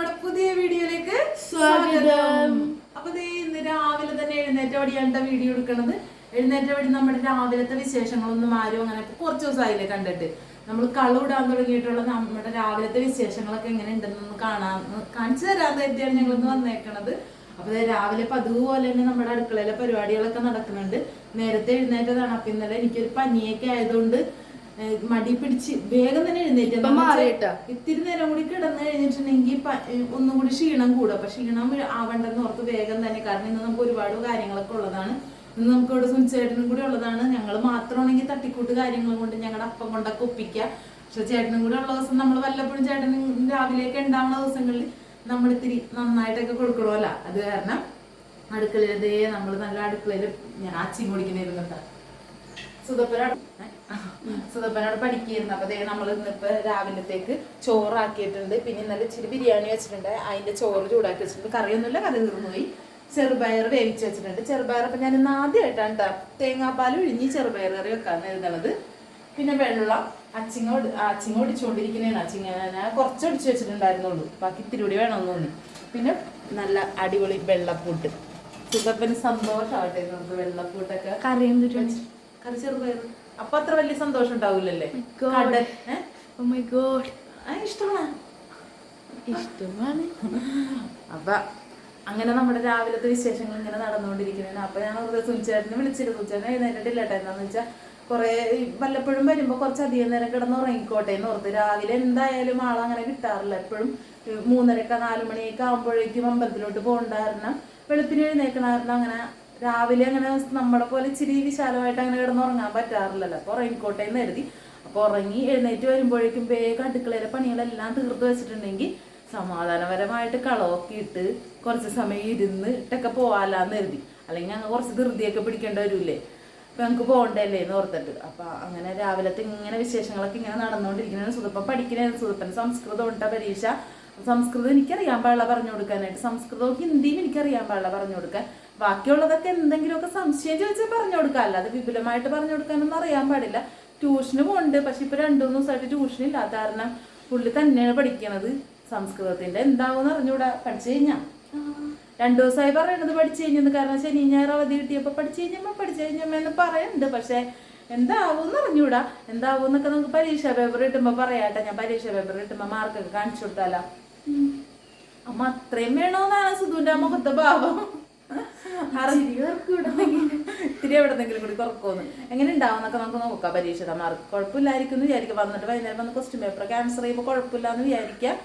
നമ്മുടെ പുതിയ വീഡിയോയിലേക്ക് സ്വാഗതം. അപ്പൊ ദേ ഇന്ന് രാവിലെ തന്നെ എഴുന്നേറ്റ വടിയാണ് വീഡിയോ എടുക്കണത്. എഴുന്നേറ്റ വടി നമ്മുടെ രാവിലത്തെ വിശേഷങ്ങളൊന്നും ആരും അങ്ങനെ കുറച്ച് ദിവസമായില്ലേ കണ്ടിട്ട്. നമ്മൾ കളവിടാൻ തുടങ്ങിയിട്ടുള്ള നമ്മുടെ രാവിലത്തെ വിശേഷങ്ങളൊക്കെ എങ്ങനെ ഉണ്ടെന്നൊന്ന് കാണാൻ കാണിച്ചു തരാൻ ഞങ്ങൾ ഞങ്ങളൊന്ന് വന്നേക്കണത്. അപ്പൊ രാവിലെ പതിവ് പോലെ തന്നെ നമ്മുടെ അടുക്കളയിലെ പരിപാടികളൊക്കെ നടക്കുന്നുണ്ട്. നേരത്തെ എഴുന്നേറ്റതാണ്. അപ്പൊ ഇന്നലെ എനിക്കൊരു പനിയൊക്കെ ആയതുകൊണ്ട് മടി പിടിച്ച് വേഗം തന്നെ എഴുന്നേറ്റ്? ഇത്തിരി നേരം കൂടി കിടന്ന് കഴിഞ്ഞിട്ടുണ്ടെങ്കിൽ ഒന്നും കൂടി ക്ഷീണം കൂടും. അപ്പൊ ക്ഷീണം ആവണ്ടെന്ന് ഓർത്ത് വേഗം തന്നെ കാരണം ഇന്ന് നമുക്ക് ഒരുപാട് കാര്യങ്ങളൊക്കെ ഉള്ളതാണ്. ഇന്ന് നമുക്ക് ഇവിടെ സുനിച്ചേട്ടനും കൂടി ഉള്ളതാണ്. ഞങ്ങൾ മാത്രമാണെങ്കിൽ തട്ടിക്കൂട്ട് കാര്യങ്ങൾ കൊണ്ട് ഞങ്ങളുടെ അപ്പം കൊണ്ടൊക്കെ ഒപ്പിക്കുക പക്ഷെ ചേട്ടനും കൂടി ഉള്ള ദിവസം നമ്മൾ വല്ലപ്പോഴും ചേട്ടനും രാവിലെയൊക്കെ ഉണ്ടാവുന്ന ദിവസങ്ങളിൽ നമ്മൾ ഇത്തിരി നന്നായിട്ടൊക്കെ കൊടുക്കണമല്ല അത് കാരണം അടുക്കളയിലേ നമ്മൾ നല്ല അടുക്കളയിൽ ഞാൻ അച്ചി കുടിക്കുന്നിരുന്നിട്ടാ. സുധപ്പനോട് സുധപ്പനോട് പഠിക്കുന്നു അപ്പൊ ദേ നമ്മൾ ഇന്നിപ്പോ രാവിലത്തേക്ക് ചോറാക്കിയിട്ടുണ്ട്. പിന്നെ ഇന്നലെ ഇച്ചിരി ബിരിയാണി വെച്ചിട്ടുണ്ട്. അതിന്റെ ചോറ് ചൂടാക്കി വെച്ചിട്ടുണ്ട്. കറിയൊന്നുമില്ല കറി തീർന്നുപോയി. ചെറുപയർ വേവിച്ച് വെച്ചിട്ടുണ്ട്. ചെറുപയർ അപ്പൊ ഞാൻ ഇന്ന് ആദ്യമായിട്ടാണ് കേട്ടോ തേങ്ങാപ്പാൽ ഒഴിഞ്ഞ് ചെറുപയർ കറി വെക്കാൻ എഴുതണത്. പിന്നെ വെള്ളം അച്ചിങ്ങ അച്ചിങ്ങ ഒടിച്ചുകൊണ്ടിരിക്കുന്നതാണ് അച്ചിങ്ങ ഞാൻ കുറച്ച് ഒടിച്ച് വെച്ചിട്ടുണ്ടായിരുന്നുള്ളൂ. ബാക്കി ഇത്തിരി കൂടി വേണമെന്ന് തോന്നി. പിന്നെ നല്ല അടിപൊളി വെള്ളപ്പൂട്ട്. സുഖപ്പിന് സന്തോഷമാവട്ടെ നമുക്ക് വെള്ളപ്പൂട്ടൊക്കെ കറി കറി ചെറുപയർ അപ്പൊ അത്ര വലിയ സന്തോഷം ഉണ്ടാവില്ലല്ലേ. കടൽ മൈ ഗോഡ് ഇഷ്ടമാണ്. ഇഷ്ടമാണ്. അപ്പൊ അങ്ങനെ നമ്മുടെ രാവിലത്തെ വിശേഷങ്ങൾ ഇങ്ങനെ നടന്നുകൊണ്ടിരിക്കുന്നതാണ് അപ്പൊ ഞാൻ ഒരു സുനിച്ചേട്ടനെ വിളിച്ചിരുന്നു. സുനിച്ചേട്ടൻ എഴുന്നേറ്റിട്ടില്ല കേട്ടോ എന്താന്ന് വെച്ചാൽ കുറെ വല്ലപ്പോഴും വരുമ്പോ കുറച്ച് അധികം നേരം കിടന്ന് ഉറങ്ങിക്കോട്ടെ എന്ന് ഓർത്ത് രാവിലെ എന്തായാലും ആളങ്ങനെ കിട്ടാറില്ല. എപ്പോഴും മൂന്നരക്ക നാലു മണിയൊക്കെ ആകുമ്പോഴേക്കും അമ്പലത്തിലോട്ട് പോകണ്ട കാരണം വെളുപ്പിന് എഴുന്നേക്കണ കാരണം അങ്ങനെ രാവിലെ അങ്ങനെ നമ്മളെ പോലെ ഇച്ചിരി വിശാലമായിട്ട് അങ്ങനെ കിടന്നുറങ്ങാൻ പറ്റാറില്ലല്ലോ. അപ്പൊ ഉറങ്ങിക്കോട്ടെ എന്ന് കരുതി. അപ്പൊ ഉറങ്ങി എഴുന്നേറ്റ് വരുമ്പോഴേക്കും വേഗം അടുക്കളയിലെ പണികളെല്ലാം തീർത്ത് വെച്ചിട്ടുണ്ടെങ്കിൽ സമാധാനപരമായിട്ട് കളമൊക്കെ ഇട്ട് കുറച്ച് സമയം ഇരുന്ന് ഇട്ടൊക്കെ പോവാലാന്ന് കരുതി. അല്ലെങ്കിൽ ഞങ്ങൾ കുറച്ച് ധൃതിയൊക്കെ പിടിക്കേണ്ടി വരൂല്ലേ? അപ്പൊ ഞങ്ങൾക്ക് പോകണ്ടല്ലേ എന്ന് ഓർത്തിട്ട്. അപ്പൊ അങ്ങനെ രാവിലത്തെ ഇങ്ങനെ വിശേഷങ്ങളൊക്കെ ഇങ്ങനെ നടന്നുകൊണ്ടിരിക്കുന്നത് സുതപ്പം പഠിക്കുന്ന സുതപ്പൻ സംസ്കൃതം ഉണ്ട പരീക്ഷ? സംസ്കൃതം എനിക്കറിയാൻ പാടില്ല പറഞ്ഞു കൊടുക്കാനായിട്ട്. സംസ്കൃതവും ഹിന്ദിയും എനിക്കറിയാൻ പാടില്ല പറഞ്ഞു കൊടുക്കാൻ. ബാക്കിയുള്ളതൊക്കെ എന്തെങ്കിലുമൊക്കെ സംശയം ചോദിച്ചാൽ പറഞ്ഞു കൊടുക്കാം. അല്ലാതെ വിപുലമായിട്ട് പറഞ്ഞു കൊടുക്കാനൊന്നും അറിയാൻ പാടില്ല. ട്യൂഷന് പോകുന്നുണ്ട് പക്ഷെ ഇപ്പൊ രണ്ടു മൂന്ന് ദിവസമായിട്ട് ട്യൂഷൻ ഇല്ലാത്ത കാരണം പുള്ളി തന്നെയാണ് പഠിക്കണത്. സംസ്കൃതത്തിന്റെ എന്താവും അറിഞ്ഞുകൂടാ പഠിച്ചു കഴിഞ്ഞാ. രണ്ടു ദിവസമായി പറയണത് പഠിച്ചു കഴിഞ്ഞെന്ന്. കാരണം ശനി ഞായർ അവധി കിട്ടിയപ്പോ പഠിച്ചു കഴിഞ്ഞപ്പോ പഠിച്ചു കഴിഞ്ഞമ്മ എന്ന് പറയുന്നുണ്ട് പക്ഷെ എന്താവും എന്ന് അറിഞ്ഞൂടാ. എന്താവും എന്നൊക്കെ നമുക്ക് പരീക്ഷ പേപ്പർ കിട്ടുമ്പോ പറയാട്ടെ. ഞാൻ പരീക്ഷ പേപ്പർ കിട്ടുമ്പോ മാർക്കൊക്കെ കാണിച്ചു കൊടുത്താലോ. അമ്മ അത്രയും വേണോന്നാണ് സുധുവിന്റെ അമ്മ മുഖത്തെ ഭാവം. ഇത്തിരി എവിടെന്നെങ്കിലും കൂടി കുറക്കുമെന്ന് എങ്ങനെ ഉണ്ടാവും എന്നൊക്കെ നമുക്ക് നോക്കാം പരീക്ഷയുടെ മാർക്ക് കുഴപ്പമില്ലായിരിക്കും എന്ന് വിചാരിക്കാം. വന്നിട്ട് വൈകുന്നേരം വന്ന് ക്വസ്റ്റ്യൻ പേപ്പർ ക്യാൻസർ ചെയ്യുമ്പോൾ കുഴപ്പമില്ല എന്ന് വിചാരിക്കാം.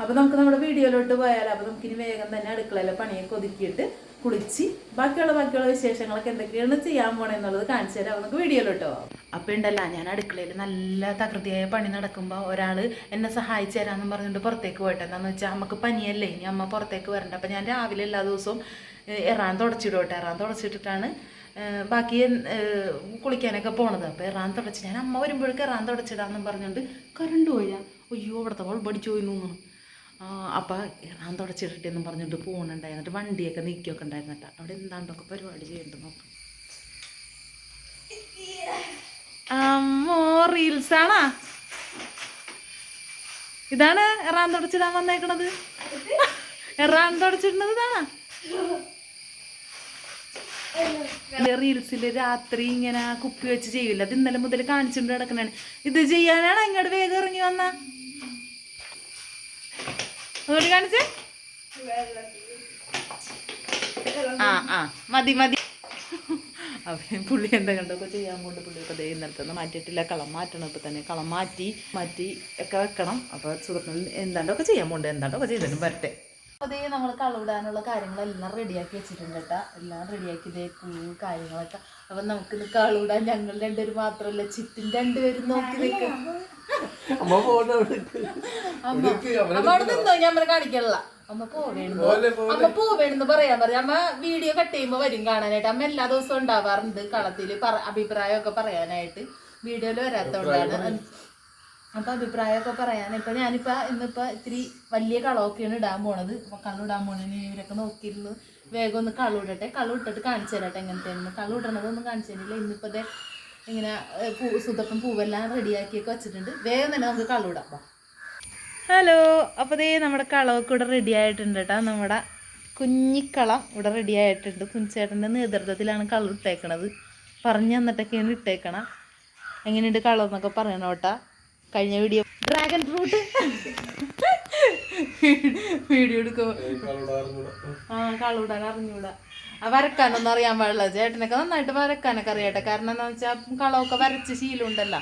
അപ്പൊ നമുക്ക് നമ്മുടെ വീഡിയോയിലോട്ട് പോയാലോ? അപ്പൊ നമുക്കിനി വേഗം തന്നെ അടുക്കളയിലെ പണിയൊക്കെ ഒതുക്കിയിട്ട് കുളിച്ച് ബാക്കിയുള്ള ബാക്കിയുള്ള വിശേഷങ്ങളൊക്കെ എന്തൊക്കെയാണ് ചെയ്യാൻ പോണെന്നുള്ളത് കാണിച്ചു തരാം. നമുക്ക് വീഡിയോയിലോട്ട് പോവാം. അപ്പൊ ഉണ്ടല്ല ഞാൻ അടുക്കളയിൽ നല്ല തകൃതിയായ പണി നടക്കുമ്പോൾ ഒരാൾ എന്നെ സഹായിച്ചു തരാമെന്ന് പറഞ്ഞിട്ട് പുറത്തേക്ക് പോയിട്ട് എന്താണെന്ന് വെച്ചാൽ നമുക്ക് പനിയല്ലേ ഇനി അമ്മ പുറത്തേക്ക് വരണ്ട. അപ്പൊ ഞാൻ രാവിലെ എല്ലാ ദിവസവും എറാൻ തുടച്ചിടോട്ടെ എറാൻ തുടച്ചിട്ടിട്ടാണ് ബാക്കി കുളിക്കാനൊക്കെ പോണത്. അപ്പോൾ എറാൻ തുടച്ച് ഞാൻ അമ്മ വരുമ്പോഴേക്ക് എറാൻ തുടച്ചിടാന്ന് പറഞ്ഞുകൊണ്ട് കറണ്ട് പോയാ അയ്യോ അവിടുത്തെ ബൾബടിച്ചു പോയി തോന്നുന്നു അപ്പം തുടച്ചിട്ടിട്ട് എന്നും പറഞ്ഞിട്ട് പോകുന്നുണ്ടായി എന്നിട്ട് വണ്ടിയൊക്കെ നീക്കിയൊക്കെ ഉണ്ടായിരുന്നിട്ട് അവിടെ എന്താണ്ടൊക്കെ പരിപാടി ചെയ്യുന്നുണ്ട് നോക്കാം. അമ്മോ റീൽസാണാ ഇതാണ് എറാൻ തുടച്ചിടാൻ വന്നേക്കണത്? എറാൻ തുടച്ചിടുന്നത് ഇതാണാ? റീൽസിൽ രാത്രി ഇങ്ങനെ കുപ്പി വെച്ച് ചെയ്യില്ല അത് ഇന്നലെ മുതൽ കാണിച്ചുകൊണ്ട് കിടക്കണാണ് ഇത് ചെയ്യാനാണ് അങ്ങോട്ട് വേഗം ഇറങ്ങി വന്ന? അതുകൊണ്ട് കാണിച്ചേ? ആ ആ. മതി മതി. അവൻ പുള്ളി എന്താ കണ്ടൊക്കെ ചെയ്യാൻ കൊണ്ട് പുള്ളിയൊക്കെ ദേ നടത്തുന്നു മാറ്റിയിട്ടില്ല. കളം മാറ്റണം ഇപ്പൊ തന്നെ. കളം മാറ്റി മാറ്റി ഒക്കെ വെക്കണം. അപ്പൊ സുഹൃത്തുക്കൾ എന്താണ്ടൊക്കെ ചെയ്യാൻ പോണ്ട്. എന്താണ്ടൊക്കെ ചെയ്തിട്ടും വരട്ടെ. അതേ നമ്മൾ കളവിടാനുള്ള കാര്യങ്ങളെല്ലാം റെഡിയാക്കി വെച്ചിട്ടുണ്ട് കേട്ടോ. എല്ലാം റെഡിയാക്കി തേക്കും കാര്യങ്ങളൊക്കെ. അപ്പൊ നമുക്ക് ഇന്ന് കളവിടാൻ ഞങ്ങൾ രണ്ടുപേരും മാത്രമല്ല. ചിറ്റും രണ്ടുപേരും നോക്കി നിൽക്കും അമ്മ ഫോട്ടോ അവിടെ? നിന്നോ ഞാൻ കാണിക്കണില്ല അമ്മ പോവേണു അമ്മ പോവേണെന്ന് പറയാൻ പറയാം. അമ്മ വീഡിയോ കട്ട് ചെയ്യുമ്പോ വരും കാണാനായിട്ട്. അമ്മ എല്ലാ ദിവസവും ഉണ്ടാവാറുണ്ട് കളത്തിൽ അഭിപ്രായമൊക്കെ പറയാനായിട്ട്. വീഡിയോയിൽ വരാത്തോണ്ടാണ് അപ്പൊ അഭിപ്രായമൊക്കെ പറയാൻ ഇപ്പൊ ഞാനിപ്പോ ഇന്നിപ്പോ ഇത്തിരി വലിയ കളമൊക്കെയാണ് ഇടാൻ പോണത്. അപ്പൊ ഇടാൻ പോണതിന് ഇവരൊക്കെ നോക്കിയിരുന്നു വേഗം ഒന്ന് കള്ളു ഇടട്ടെ. കള്ളു ഇട്ടിട്ട് കാണിച്ചു തരട്ടെ എങ്ങനത്തെ കള്ളിടണതൊന്നും കാണിച്ചു തരില്ല. ഇന്നിപ്പോ ഇങ്ങനെ പൂ സുതപ്പം പൂവെല്ലാം റെഡിയാക്കിയൊക്കെ വെച്ചിട്ടുണ്ട്. വേഗം തന്നെ നമുക്ക് കളവിടാം ഹലോ അപ്പോൾ ദേ നമ്മുടെ കളവൊക്കെ ഇവിടെ റെഡി ആയിട്ടുണ്ട് കേട്ടോ നമ്മുടെ കുഞ്ഞിക്കളം ഇവിടെ റെഡി ആയിട്ടുണ്ട്. കുഞ്ചേട്ടന്റെ നേതൃത്വത്തിലാണ് കളർ ഇട്ടേക്കണത്. പറഞ്ഞു തന്നിട്ടൊക്കെയാണ് ഇട്ടേക്കണം. എങ്ങനെയുണ്ട് കളർ എന്നൊക്കെ പറയണം കേട്ടാ കഴിഞ്ഞ വീഡിയോ ഡ്രാഗൺ ഫ്രൂട്ട് വീഡിയോ എടുക്കുമ്പോൾ ആ കളവിടാൻ അറിഞ്ഞൂടാ. വരക്കാനൊന്നും അറിയാൻ പാടില്ല. ചേട്ടനൊക്കെ നന്നായിട്ട് വരക്കാനൊക്കെ അറിയട്ടെ. കാരണം എന്താ വെച്ചാൽ കളമൊക്കെ വരച്ച് ശീലമുണ്ടല്ലോ.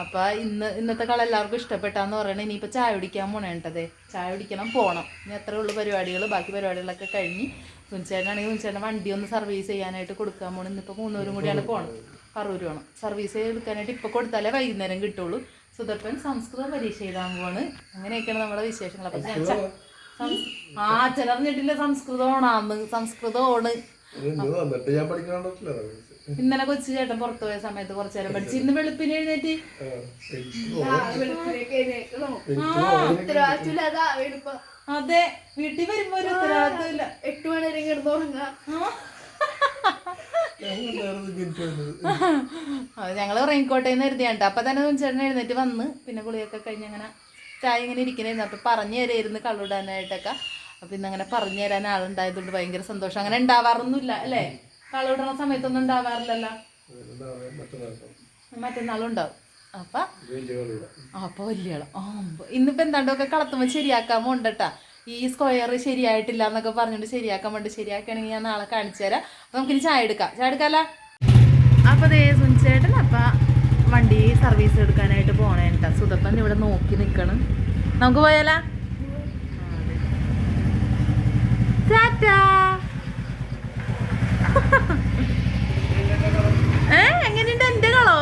അപ്പൊ ഇന്ന് ഇന്നത്തെ കള എല്ലാവർക്കും ഇഷ്ടപ്പെട്ടാന്ന് പറയണേ. ഇനിയിപ്പോൾ ചായ കുടിക്കാൻ പോണേണ്ടതേ ചായ കുടിക്കണം പോണം. ഇനി അത്രേ ഉള്ളൂ പരിപാടികൾ ബാക്കി പരിപാടികളൊക്കെ കഴിഞ്ഞ് തുഞ്ചേട്ടനാണെങ്കിൽ തുഞ്ചേട്ടൻ വണ്ടി ഒന്ന് സർവീസ് ചെയ്യാനായിട്ട് കൊടുക്കാൻ പോകണം ഇന്നിപ്പോൾ മൂന്നൂരും കൂടിയാണ് പോകണം പറൂര് വേണം സർവീസ് എടുക്കാനായിട്ട് ഇപ്പോൾ കൊടുത്താലേ വൈകുന്നേരം കിട്ടുള്ളൂ. സുദർപ്പൻ സംസ്കൃത പരീക്ഷ എഴുതാൻ പോവാണ്. അങ്ങനെയൊക്കെയാണ് നമ്മുടെ വിശേഷങ്ങൾ അപ്പം ആ ചിലറിഞ്ഞിട്ടില്ല സംസ്കൃതമാണെന്ന് സംസ്കൃതമാണ്. ഇന്നലെ കൊച്ചു ചേട്ടൻ പുറത്തു പോയ സമയത്ത് കുറച്ചു നേരം പഠിച്ചു. ഇന്ന് വെളുപ്പിന് എഴുന്നേറ്റ്? അതെ വീട്ടിൽ വരുമ്പോ ഒരു ഉത്തരവാദിത്തമില്ല എട്ട് മണി വരെ കിടന്നുറങ്ങാം ഞങ്ങൾ റെയിൻകോട്ടയിൽ നിന്ന് എഴുതിയാണ്ട് അപ്പൊ തന്നെ ചേട്ടൻ എഴുന്നേറ്റ് വന്ന്. പിന്നെ കുളിയൊക്കെ കഴിഞ്ഞ് അങ്ങനെ ചായ ഇങ്ങനെ ഇരിക്കണായിരുന്നു. അപ്പം പറഞ്ഞു തരായിരുന്നു കള്ളിടാനായിട്ടൊക്കെ അപ്പം ഇന്ന് അങ്ങനെ പറഞ്ഞു തരാൻ ആളുണ്ടായതുകൊണ്ട് ഭയങ്കര സന്തോഷം. അങ്ങനെ ഉണ്ടാവാറൊന്നുമില്ല അല്ലേ? കള്ളിടണ സമയത്തൊന്നും ഉണ്ടാവാറില്ലല്ലോ. മറ്റന്നാളും ഉണ്ടാവും അപ്പൊ അപ്പൊ വലിയ ഇന്നിപ്പോ എന്താണ്ടൊക്കെ കളത്തുമ്പോ ശരിയാക്കാൻ പോണ്ടട്ടാ. ഈ സ്ക്വയർ ശരിയായിട്ടില്ല എന്നൊക്കെ പറഞ്ഞിട്ട് ശരിയാക്കാൻ വേണ്ടി ശരിയാക്കുകയാണെങ്കിൽ ഞാൻ നാളെ കാണിച്ചു തരാം. അപ്പൊ നമുക്കിനി ചായ എടുക്കാം. ചായ എടുക്കാല്ല? അപ്പൊ ദേ വണ്ടി സർവീസ് എടുക്കാനായിട്ട് പോണേട്ടാ. സുതപ്പൻ ഇവിടെ നോക്കി നിക്കണം. നമുക്ക് പോയാലോ? എങ്ങനെയുണ്ട് എന്റെ കളോ?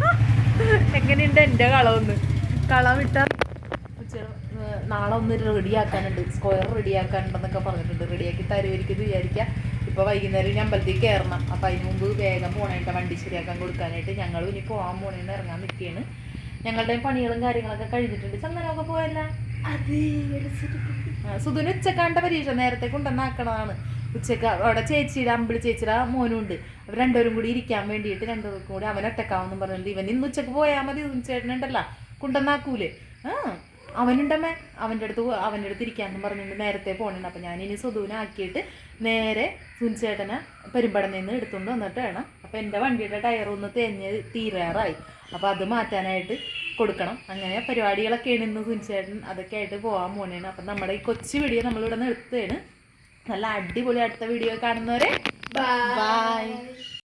എങ്ങനെയുണ്ട് എന്റെ കളമൊന്ന് കളം വിട്ട നാളെ ഒന്ന് റെഡിയാക്കാനുണ്ട് സ്ക്വയർ റെഡിയാക്കാനുണ്ടെന്നൊക്കെ പറഞ്ഞിട്ടുണ്ട്. റെഡിയാക്കി തരുമായിരിക്കും വിചാരിക്കുക ഇപ്പോൾ വൈകുന്നേരം ഇനി അമ്പലത്തിൽ കയറണം അപ്പം അതിന് മുമ്പ് വേഗം പോണേട്ട വണ്ടി ശരിയാക്കാൻ കൊടുക്കാനായിട്ട്. ഞങ്ങൾ ഇനി പോകാൻ പോണേന്ന് ഇറങ്ങാൻ നിൽക്കുകയാണ് ഞങ്ങളുടെ പണികളും കാര്യങ്ങളൊക്കെ കഴിഞ്ഞിട്ടുണ്ട്. ചന്ദനമൊക്കെ പോയല്ല? സുധുന് ഉച്ചക്കാണ്ട പരീക്ഷ നേരത്തെ കൊണ്ടുവന്നാക്കണതാണ് ഉച്ചയ്ക്ക് അവിടെ ചേച്ചിയുടെ അമ്പിളി ചേച്ചിയുടെ മോനുണ്ട് അവർ രണ്ടുപേരും കൂടി ഇരിക്കാൻ വേണ്ടിയിട്ട് രണ്ടുപേർക്കും കൂടി അവൻ ഒറ്റക്കാവെന്നും പറഞ്ഞിട്ടുണ്ട്. ഇവൻ ഇന്ന് ഉച്ചയ്ക്ക് പോയാൽ മതി ചേട്ടനുണ്ടല്ലോ. കൊണ്ടുവന്നാക്കൂലേ ആ അവനുണ്ടമ്മേ. അവന്റെ അടുത്ത് അവന്റെ അടുത്ത് ഇരിക്കാമെന്നും പറഞ്ഞിട്ട് നേരത്തെ പോകണുണ്ട് അപ്പം ഞാനിനി സ്വതുവിനാക്കിയിട്ട് നേരെ സുനിച്ചേട്ടനെ പെരുമ്പടയിൽ നിന്ന് എടുത്തുകൊണ്ട് വന്നിട്ട് വേണം. അപ്പം എന്റെ വണ്ടിയുടെ ടയർ ഒന്ന് തേഞ്ഞ് തീരാറായി. അപ്പോൾ അത് മാറ്റാനായിട്ട് കൊടുക്കണം. അങ്ങനെ പരിപാടികളൊക്കെയാണ് ഇന്ന് സുനിച്ചേട്ടൻ അതൊക്കെ ആയിട്ട് പോകാൻ പോണേണ്. അപ്പം നമ്മുടെ ഈ കൊച്ചു വീഡിയോ നമ്മളിവിടെ നിർത്തുകയാണ്. നല്ല അടിപൊളി അടുത്ത വീഡിയോ കാണുന്നവരെ ബൈ